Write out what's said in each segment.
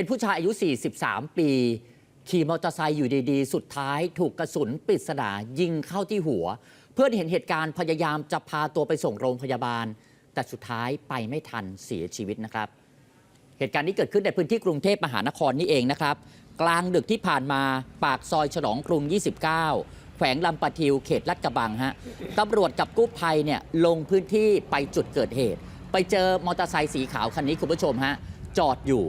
เป็นผู้ชายอายุ 43 ปี ขี่มอเตอร์ไซค์อยู่ดีๆ สุดท้ายถูกกระสุนปริศนายิงเข้าที่หัว เพื่อนเห็นเหตุการณ์พยายามจะพาตัวไปส่งโรงพยาบาล แต่สุดท้ายไปไม่ทันเสียชีวิตนะครับ เหตุการณ์นี้เกิดขึ้นในพื้นที่กรุงเทพมหานครนี่เองนะครับ กลางดึกที่ผ่านมาปากซอยฉลองกรุง 29 แขวงลำปะทิวเขตลาดกระบังฮะตำรวจกับกู้ภัยเนี่ยลงพื้นที่ไปจุดเกิดเหตุ ไปเจอมอเตอร์ไซค์สีขาวคันนี้คุณผู้ชมฮะจอดอยู่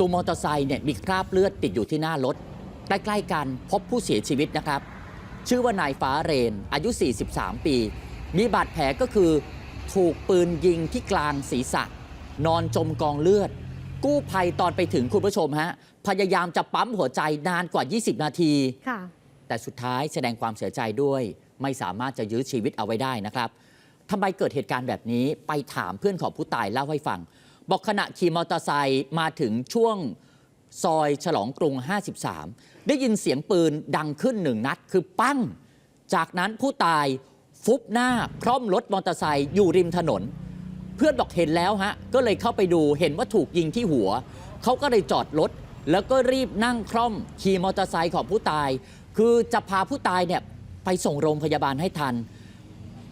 ตัวมอเตอร์ไซค์เนี่ยมีคราบเลือดติดอยู่ที่หน้ารถ ใกล้ๆกันพบผู้เสียชีวิตนะครับ ชื่อว่านายฟ้าเรน อายุ 43 ปี มีบาดแผลก็คือถูกปืนยิงที่กลางศีรษะ นอนจมกองเลือด กู้ภัยตอนไปถึงคุณผู้ชมฮะ พยายามจะปั๊มหัวใจนานกว่า 20 นาทีค่ะแต่สุดท้ายแสดงความเสียใจด้วย ไม่สามารถจะยื้อชีวิตเอาไว้ได้นะครับทำไมเกิดเหตุการณ์แบบนี้ไปถามเพื่อนของผู้ตายเล่าให้ฟัง บอกขณะขี่มอเตอร์ไซค์มาถึงช่วงซอยฉลองกรุง 53 ได้ยินเสียงปืนดังขึ้นหนึ่งนัดคือปั้ง จากนั้นผู้ตายฟุบหน้าคร่อมรถมอเตอร์ไซค์อยู่ริมถนน เพื่อนบอกเห็นแล้วฮะ ก็เลยเข้าไปดูเห็นว่าถูกยิงที่หัว เขาก็เลยจอดรถ แล้วก็รีบนั่งคล่อมขี่มอเตอร์ไซค์ของผู้ตาย คือจะพาผู้ตายเนี่ยไปส่งโรงพยาบาลให้ทัน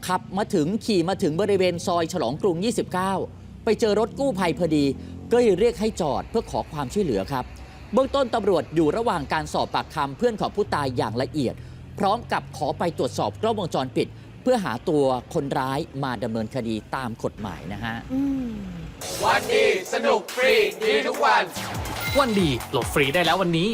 ขับมาถึงขี่มาถึงบริเวณซอยฉลองกรุง 29 ไปเจอรถกู้ภัยพอดี ก็เลยเรียกให้จอดเพื่อขอความช่วยเหลือครับ เบื้องต้นตำรวจอยู่ระหว่างการสอบปากคำเพื่อนของผู้ตายอย่างละเอียด พร้อมกับขอไปตรวจสอบกล้องวงจรปิด เพื่อหาตัวคนร้ายมาดำเนินคดีตามกฎหมายนะฮะอืมวันดีสนุกฟรีดีทุกวัน วันดีโหลดฟรีได้แล้ววันนี้